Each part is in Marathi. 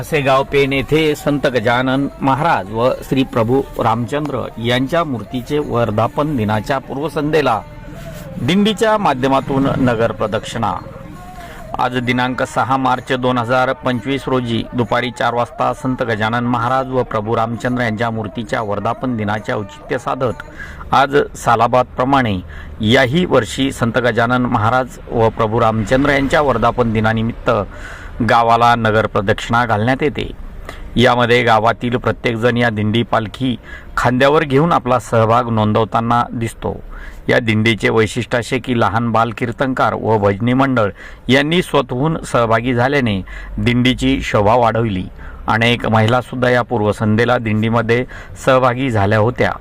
असे गाव येथे संत गजानन महाराज व श्री प्रभू रामचंद्र यांच्या मूर्तीचे वर्धापन दिनाच्या पूर्वसंध्येला दिंडीच्या माध्यमातून नगर प्रदक्षिणा. आज दिनांक सहा मार्च दोन हजार पंचवीस रोजी दुपारी चार वाजता संत गजानन महाराज व प्रभू रामचंद्र यांच्या मूर्तीच्या वर्धापन दिनाचे औचित्य साधत आज सालाबादप्रमाणे याही वर्षी संत गजानन महाराज व प्रभू रामचंद्र यांच्या वर्धापन दिनानिमित्त गावाला नगर प्रदक्षिणा घालण्यात येते. यामध्ये गावातील प्रत्येकजण या दिंडी पालखी खांद्यावर घेऊन आपला सहभाग नोंदवताना दिसतो. या दिंडीचे वैशिष्ट्य असे की लहान बाल कीर्तनकार व भजनी मंडळ यांनी स्वतःहून सहभागी झाल्याने दिंडीची शोभा वाढवली. अनेक महिलासुद्धा या पूर्वसंध्येला दिंडीमध्ये सहभागी झाल्या होत्या.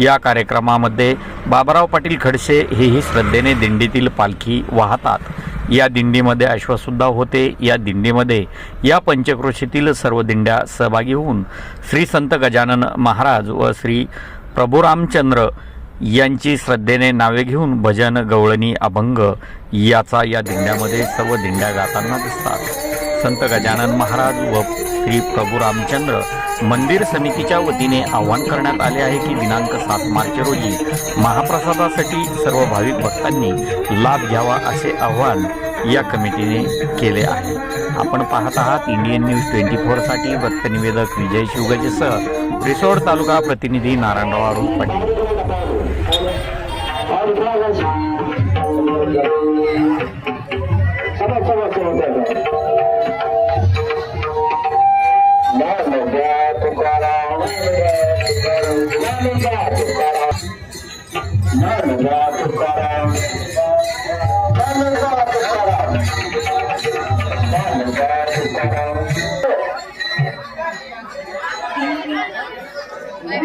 या कार्यक्रमामध्ये बाबाराव पाटील खडसे हेही श्रद्धेने दिंडीतील पालखी वाहतात. या दिंडीमध्ये अश्वसुद्धा होते. या दिंडीमध्ये या पंचक्रोशीतील सर्व दिंड्या सहभागी होऊन श्री संत गजानन महाराज व श्री प्रभुरामचंद्र यांची श्रद्धेने नावे घेऊन भजन गवळणी अभंग याचा या दिंड्यामध्ये सर्व दिंड्या गाताना दिसतात. संत गजानन महाराज व श्री प्रभू रामचंद्र मंदिर समितीच्या वतीने आवाहन करण्यात आले आहे की दिनांक सात मार्च रोजी महाप्रसादासाठी सर्व भाविक भक्तांनी लाभ घ्यावा असे आवाहन या कमिटीने केले आहे. आपण पाहत आहात इंडियन न्यूज ट्वेंटी फोरसाठी वृत्तनिवेदक विजय शिवगजेसह रिसोड तालुका प्रतिनिधी नारायणराव पाटील. 来